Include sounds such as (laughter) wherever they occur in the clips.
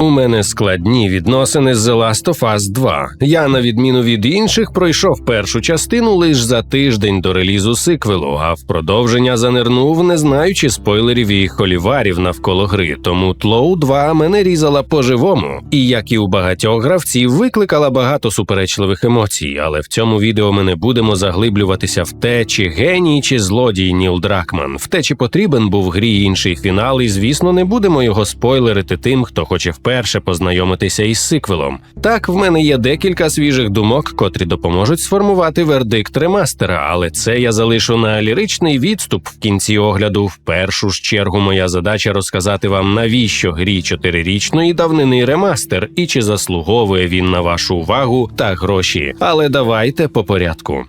У мене складні відносини з The Last of Us 2. Я, на відміну від інших, пройшов першу частину лише за тиждень до релізу сиквелу, а в продовження занирнув, не знаючи спойлерів і холіварів навколо гри. Тому Тлоу 2 мене різала по-живому, і як і у багатьох гравців, викликала багато суперечливих емоцій. Але в цьому відео ми не будемо заглиблюватися в те, чи геній, чи злодій Ніл Дракман, в те, чи потрібен був грі інший фінал, і звісно, не будемо його спойлерити тим, хто хоче вперше познайомитися із сиквелом. Так, в мене є декілька свіжих думок, котрі допоможуть сформувати вердикт ремастера, але це я залишу на ліричний відступ в кінці огляду. В першу ж чергу моя задача розказати вам, навіщо грі чотирирічної давнини ремастер і чи заслуговує він на вашу увагу та гроші. Але давайте по порядку.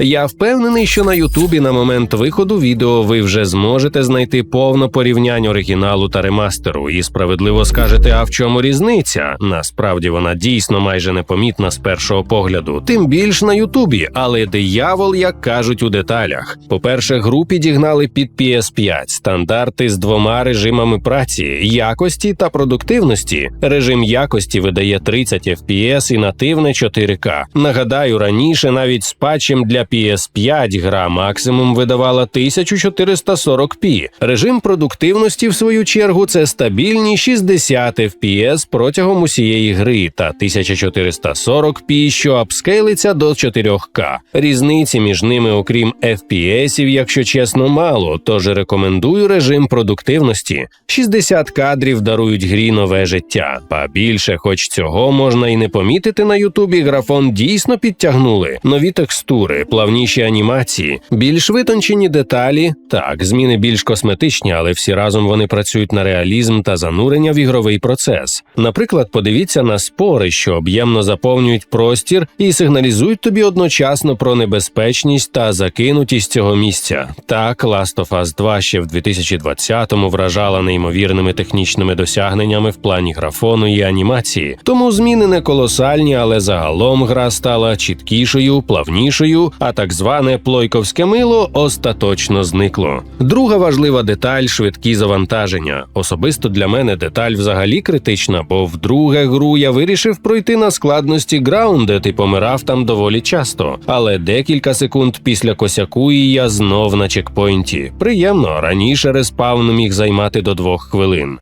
Я впевнений, що на Ютубі на момент виходу відео ви вже зможете знайти повно порівнянь оригіналу та ремастеру, і справедливо скажете, а в чому різниця? Насправді вона дійсно майже непомітна з першого погляду, тим більш на Ютубі, але диявол, як кажуть, у деталях. По-перше, гру підігнали під PS5, стандарти з двома режимами праці, якості та продуктивності. Режим якості видає 30 FPS і нативне 4К. Нагадаю, раніше навіть з патчем для PS5 гра максимум видавала 1440p. Режим продуктивності, в свою чергу, це стабільні 60 FPS протягом усієї гри та 1440p, що апскейлиться до 4К. Різниці між ними, окрім FPS, якщо чесно, мало, тож рекомендую режим продуктивності. 60 кадрів дарують грі нове життя. Па більше, хоч цього можна і не помітити на Ютубі, графон дійсно підтягнули. Нові текстури, плавніші анімації, більш витончені деталі. Так, зміни більш косметичні, але всі разом вони працюють на реалізм та занурення в ігровий процес. Наприклад, подивіться на спори, що об'ємно заповнюють простір і сигналізують тобі одночасно про небезпечність та закинутість цього місця. Так, Last of Us 2 ще в 2020-му вражала неймовірними технічними досягненнями в плані графону і анімації. Тому зміни не колосальні, але загалом гра стала чіткішою, плавнішою, а так зване плойковське мило остаточно зникло. Друга важлива деталь швидкі завантаження. Особисто для мене деталь взагалі критична, бо вдруге гру я вирішив пройти на складності Grounded і помирав там доволі часто. Але декілька секунд після косяку і я знов на чекпоінті. Приємно раніше респаун міг займати до двох хвилин.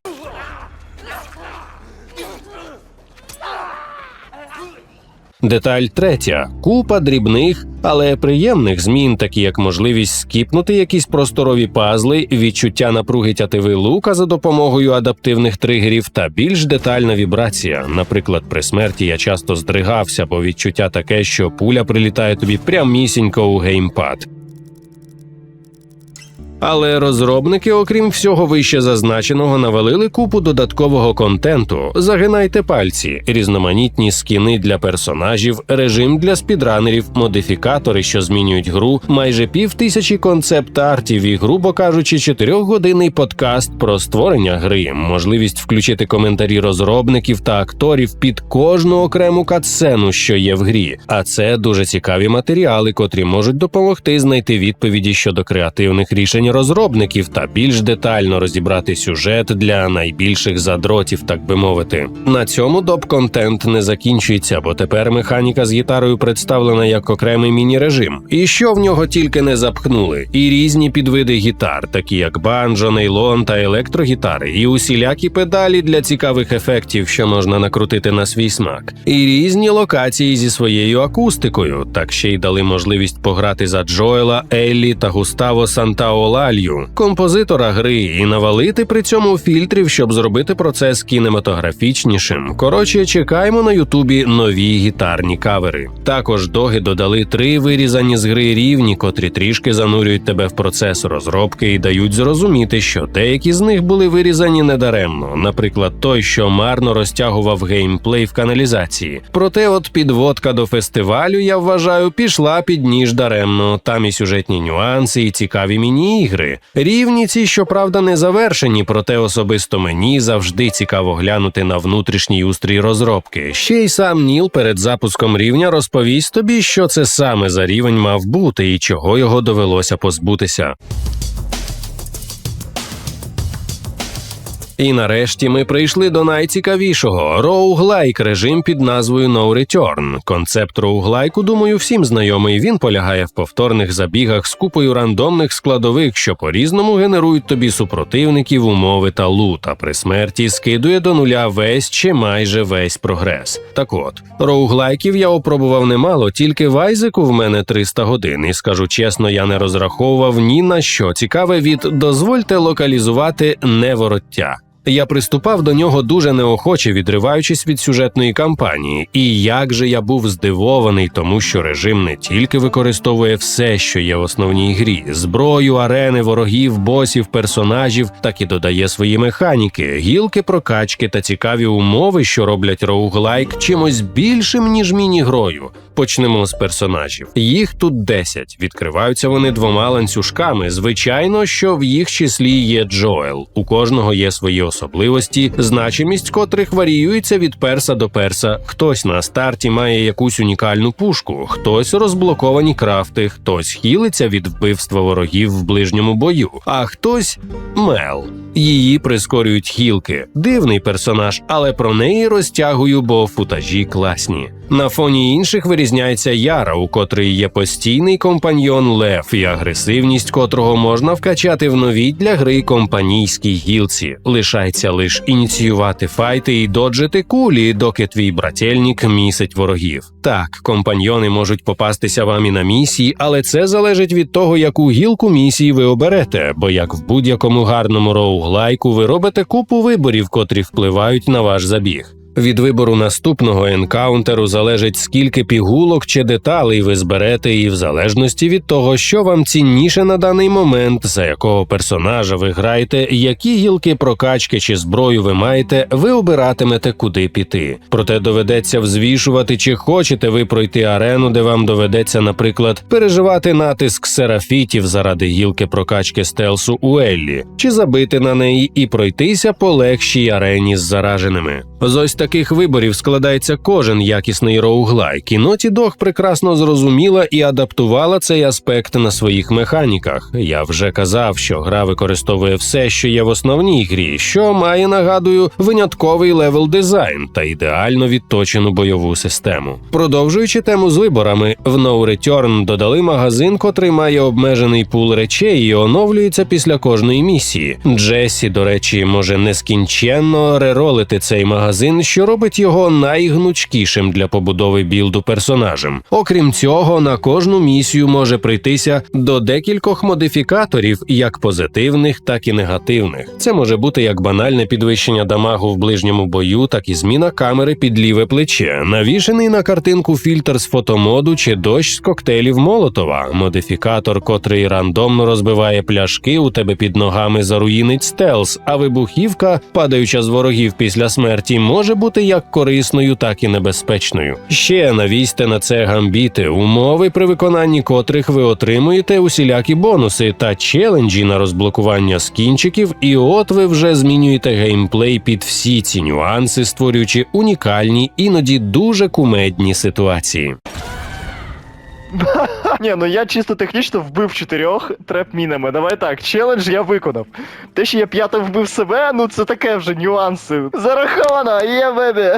Деталь третя купа дрібних, але приємних змін, такі як можливість скіпнути якісь просторові пазли, відчуття напруги тятиви лука за допомогою адаптивних тригерів та більш детальна вібрація. Наприклад, при смерті я часто здригався, бо відчуття таке, що пуля прилітає тобі прямісінько у геймпад. Але розробники, окрім всього вище зазначеного, навалили купу додаткового контенту. Загинайте пальці, різноманітні скіни для персонажів, режим для спідранерів, модифікатори, що змінюють гру, майже пів тисячі концепт-артів і, грубо кажучи, чотирьохгодинний подкаст про створення гри, можливість включити коментарі розробників та акторів під кожну окрему катсцену, що є в грі. А це дуже цікаві матеріали, котрі можуть допомогти знайти відповіді щодо креативних рішень розробників та більш детально розібрати сюжет для найбільших задротів, так би мовити. На цьому доп-контент не закінчується, бо тепер механіка з гітарою представлена як окремий міні-режим. І що в нього тільки не запхнули, і різні підвиди гітар, такі як банджо, нейлон та електрогітари, і усілякі педалі для цікавих ефектів, що можна накрутити на свій смак, і різні локації зі своєю акустикою. Так ще й дали можливість пограти за Джоела, Еллі та Густаво Сантаола. Лалью, композитора гри, і навалити при цьому фільтрів, щоб зробити процес кінематографічнішим. Коротше, чекаємо на Ютубі нові гітарні кавери. Також доги додали три вирізані з гри рівні, котрі трішки занурюють тебе в процес розробки і дають зрозуміти, що деякі з них були вирізані недаремно. Наприклад, той, що марно розтягував геймплей в каналізації. Проте, от підводка до фестивалю, я вважаю, пішла під ніж даремно. Там і сюжетні нюанси, і цікаві міні-ігри. Рівні ці, щоправда, не завершені, проте особисто мені завжди цікаво глянути на внутрішній устрій розробки. Ще й сам Ніл перед запуском рівня розповість тобі, що це саме за рівень мав бути і чого його довелося позбутися. І нарешті ми прийшли до найцікавішого роуглайк режим під назвою No Return. Концепт роуглайку, думаю, всім знайомий. Він полягає в повторних забігах з купою рандомних складових, що по-різному генерують тобі супротивників, умови та лут, а при смерті скидує до нуля весь чи майже весь прогрес. Так от, роуглайків я опробував немало, тільки в Айзеку в мене 300 годин, і скажу чесно, я не розраховував ні на що цікаве від дозвольте локалізувати невороття. Я приступав до нього дуже неохоче, відриваючись від сюжетної кампанії, і як же я був здивований, тому що режим не тільки використовує все, що є в основній грі: зброю, арени, ворогів, босів, персонажів, так і додає свої механіки, гілки прокачки та цікаві умови, що роблять роуглайк чимось більшим ніж міні-грою. Почнемо з персонажів. Їх тут 10. Відкриваються вони двома ланцюжками. Звичайно, що в їх числі є Джоел. У кожного є свої особливості, значимість котрих варіюється від перса до перса. Хтось на старті має якусь унікальну пушку, хтось розблоковані крафти, хтось хілиться від вбивства ворогів в ближньому бою, а хтось мел. Її прискорюють хілки. Дивний персонаж, але про неї розтягую, бо футажі класні. На фоні інших вирізняється Яра, у котрої є постійний компаньйон Лев, і агресивність котрого можна вкачати в новій для гри компанійській гілці. Лишається лише ініціювати файти і доджити кулі, доки твій брательник місить ворогів. Так, компаньйони можуть попастися вам і на місії, але це залежить від того, яку гілку місії ви оберете, бо як в будь-якому гарному роуглайку ви робите купу виборів, котрі впливають на ваш забіг. Від вибору наступного енкаунтеру залежить скільки пігулок чи деталей ви зберете, і в залежності від того, що вам цінніше на даний момент, за якого персонажа ви граєте, які гілки прокачки чи зброю ви маєте, ви обиратимете, куди піти. Проте доведеться взвішувати, чи хочете ви пройти арену, де вам доведеться, наприклад, переживати натиск серафітів заради гілки прокачки стелсу у Еллі, чи забити на неї і пройтися по легшій арені з зараженими. З ось таких виборів складається кожен якісний роуглайк, і Naughty Dog прекрасно зрозуміла і адаптувала цей аспект на своїх механіках. Я вже казав, що гра використовує все, що є в основній грі, що має, нагадую, винятковий левел дизайн та ідеально відточену бойову систему. Продовжуючи тему з виборами, в No Return додали магазин, котрий має обмежений пул речей і оновлюється після кожної місії. Джесі, до речі, може нескінченно реролити цей магазин магазин, що робить його найгнучкішим для побудови білду персонажем. Окрім цього, на кожну місію може прийтися до декількох модифікаторів, як позитивних, так і негативних. Це може бути як банальне підвищення дамагу в ближньому бою, так і зміна камери під ліве плече, навішений на картинку фільтр з фотомоду чи дощ з коктейлів Молотова, модифікатор, котрий рандомно розбиває пляшки у тебе під ногами заруїнить стелс, а вибухівка, падаюча з ворогів після смерті може бути як корисною, так і небезпечною. Ще навісьте на це гамбіти, умови, при виконанні котрих ви отримуєте усілякі бонуси та челенджі на розблокування скінчиків, і от ви вже змінюєте геймплей під всі ці нюанси, створюючи унікальні, іноді дуже кумедні ситуації. (laughs) (laughs) Ні, ну я чисто технічно вбив чотирьох треп-мінами. Давай так, челендж я виконав. Те, що я п'ятим вбив себе, ну це таке вже нюанси. Зараховано, є бебі.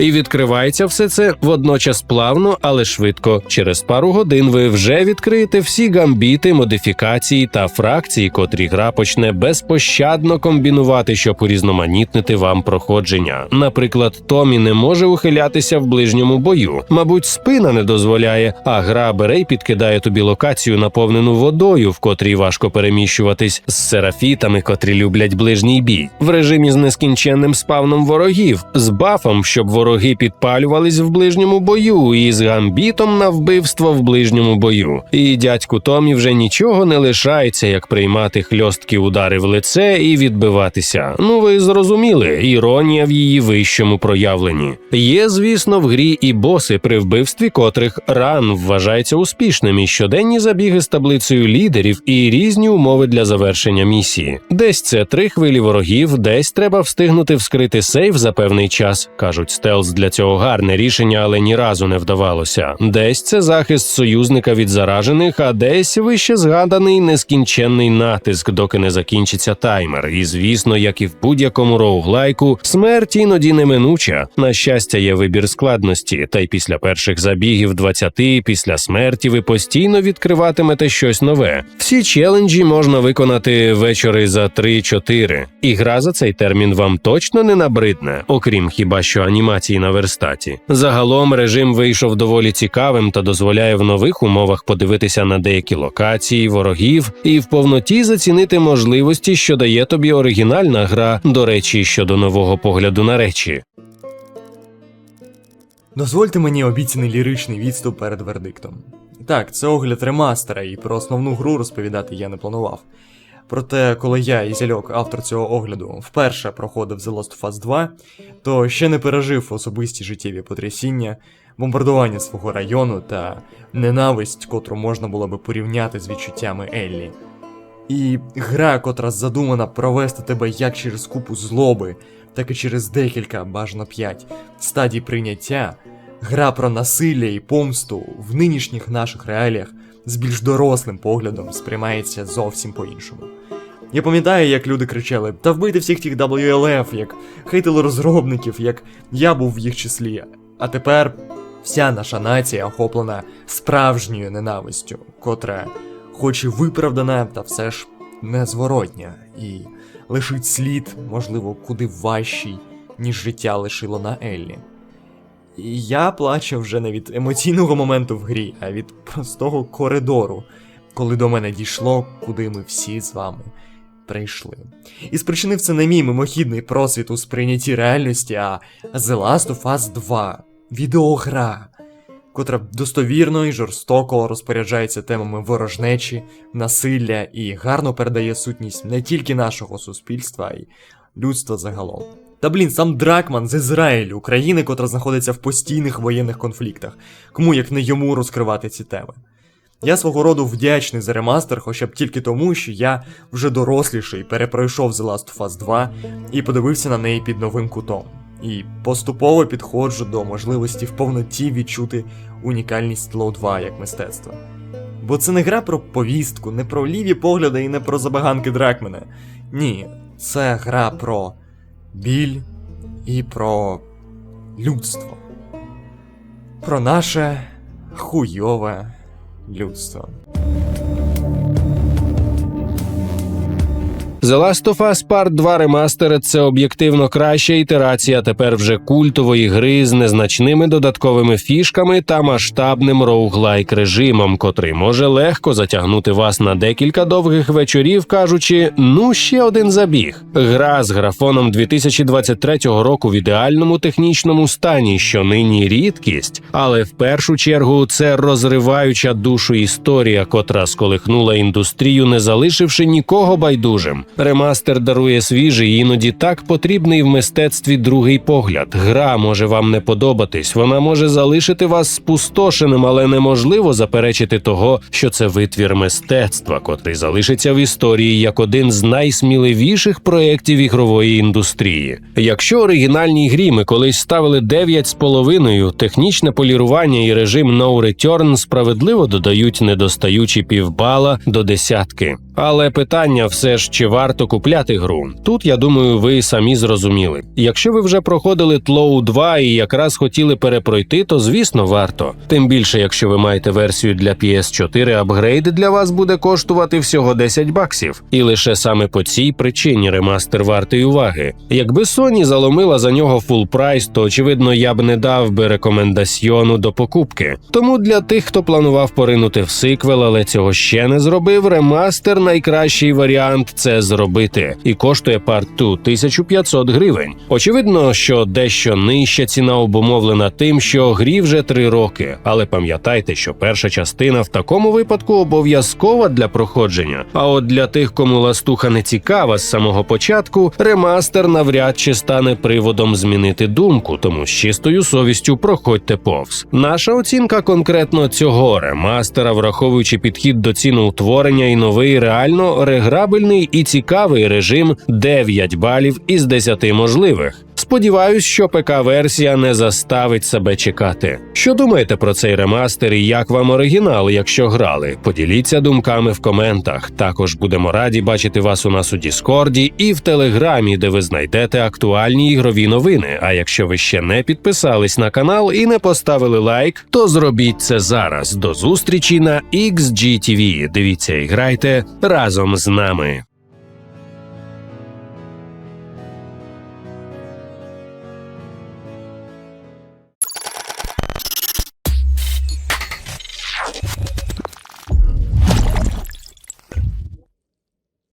І відкривається все це водночас плавно, але швидко. Через пару годин ви вже відкриєте всі гамбіти, модифікації та фракції, котрі гра почне безпощадно комбінувати, щоб урізноманітнити вам проходження. Наприклад, Томі не може ухилятися в ближньому бою. Мабуть, спина не дозволяє, а гра бере й підкидає тобі локацію, наповнену водою, в котрій важко переміщуватись з серафітами, котрі люблять ближній бій, в режимі з нескінченним спавном ворогів, з бафом, щоб вороги підпалювались в ближньому бою, і з гамбітом на вбивство в ближньому бою. І дядьку Томі вже нічого не лишається, як приймати хльосткі удари в лице і відбиватися. Ну ви зрозуміли, іронія в її вищому проявленні. Є, звісно, в грі і боси, при вбивстві котрих ран вважається успішним. Успішними щоденні забіги з таблицею лідерів і різні умови для завершення місії. Десь це три хвилі ворогів, десь треба встигнути вскрити сейф за певний час. кажуть, стелс для цього гарне рішення, але ні разу не вдавалося. Десь це захист союзника від заражених, а десь вище згаданий нескінченний натиск, доки не закінчиться таймер. І звісно, як і в будь-якому роуглайку, смерть іноді неминуча. На щастя, є вибір складності, та й після перших забігів 20, після смерті ви постійно відкриватимете щось нове. Всі челенджі можна виконати вечори за 3-4. І гра за цей термін вам точно не набридне, окрім хіба що анімації на верстаті. Загалом режим вийшов доволі цікавим та дозволяє в нових умовах подивитися на деякі локації, ворогів і в повноті зацінити можливості, що дає тобі оригінальна гра, до речі, щодо нового погляду на речі. Дозвольте мені обіцяний ліричний відступ перед вердиктом. Так, це огляд ремастера, і про основну гру розповідати я не планував. Проте, коли я і Зільок, автор цього огляду, вперше проходив The Last of Us 2, то ще не пережив особисті життєві потрясіння, бомбардування свого району та ненависть, котру можна було би порівняти з відчуттями Еллі. І гра, котра задумана провести тебе як через купу злоби, так і через декілька, бажано п'ять, стадій прийняття, гра про насилля і помсту в нинішніх наших реаліях з більш дорослим поглядом сприймається зовсім по-іншому. Я пам'ятаю, як люди кричали: та вбити всіх тих WLF, як хейтили розробників, як я був в їх числі. А тепер вся наша нація охоплена справжньою ненавистю, котра, хоч і виправдана, та все ж незворотня, і лишить слід, можливо, куди важчий, ніж життя лишило на Еллі. І я плачу вже не від емоційного моменту в грі, а від простого коридору, коли до мене дійшло, куди ми всі з вами прийшли. І спричинив це не мій мимохідний просвіт у сприйнятті реальності, а The Last of Us 2 відеогра, котра достовірно і жорстоко розпоряджається темами ворожнечі, насилля і гарно передає сутність не тільки нашого суспільства, а й людства загалом. Та блін, сам Дракман з Ізраїлю, країни, котра знаходиться в постійних воєнних конфліктах. Кому як не йому розкривати ці теми. Я свого роду вдячний за ремастер, хоча б тільки тому, що я вже доросліший перепройшов The Last of Us 2 і подивився на неї під новим кутом. І поступово підходжу до можливості в повноті відчути унікальність Low 2 як мистецтва. Бо це не гра про повістку, не про ліві погляди і не про забаганки Дракмена. Ні, це гра про біль і про людство. Про наше хуйове людство. The Last of Us Part 2 Remastered – це об'єктивно краща ітерація тепер вже культової гри з незначними додатковими фішками та масштабним роуглайк режимом, котрий може легко затягнути вас на декілька довгих вечорів, кажучи: ну ще один забіг. Гра з графоном 2023 року в ідеальному технічному стані, що нині рідкість, але в першу чергу це розриваюча душу історія, котра сколихнула індустрію, не залишивши нікого байдужим. Ремастер дарує свіжий, іноді так потрібний в мистецтві другий погляд. Гра може вам не подобатись, вона може залишити вас спустошеним, але неможливо заперечити того, що це витвір мистецтва, котрий залишиться в історії як один з найсміливіших проєктів ігрової індустрії. Якщо оригінальній грі ми колись ставили 9,5, технічне полірування і режим No Return справедливо додають недостаючі півбала до десятки. Але питання все ж чи варто купляти гру. Тут я думаю, ви самі зрозуміли. Якщо ви вже проходили Тлоу 2 і якраз хотіли перепройти, то звісно варто. Тим більше, якщо ви маєте версію для PS4, апгрейд для вас буде коштувати всього 10 баксів. І лише саме по цій причині ремастер вартий уваги. Якби Sony заломила за нього фул прайс, то очевидно я б не дав би рекомендаціону до покупки. Тому для тих, хто планував поринути в сиквел, але цього ще не зробив, ремастер найкращий варіант це зробити, і коштує парту 1500 гривень. Очевидно, що дещо нижча ціна обумовлена тим, що грі вже три роки. Але пам'ятайте, що перша частина в такому випадку обов'язкова для проходження. А от для тих, кому ластуха не цікава з самого початку, ремастер навряд чи стане приводом змінити думку, тому з чистою совістю проходьте повз. Наша оцінка конкретно цього ремастера, враховуючи підхід до ціноутворення і новий реально реграбельний і цікавий режим 9 балів із 10 можливих. Сподіваюсь, що ПК-версія не заставить себе чекати. Що думаєте про цей ремастер і як вам оригінал, якщо грали? Поділіться думками в коментах. Також будемо раді бачити вас у нас у Діскорді і в Телеграмі, де ви знайдете актуальні ігрові новини. А якщо ви ще не підписались на канал і не поставили лайк, то зробіть це зараз. До зустрічі на XGTV. Дивіться і грайте разом з нами.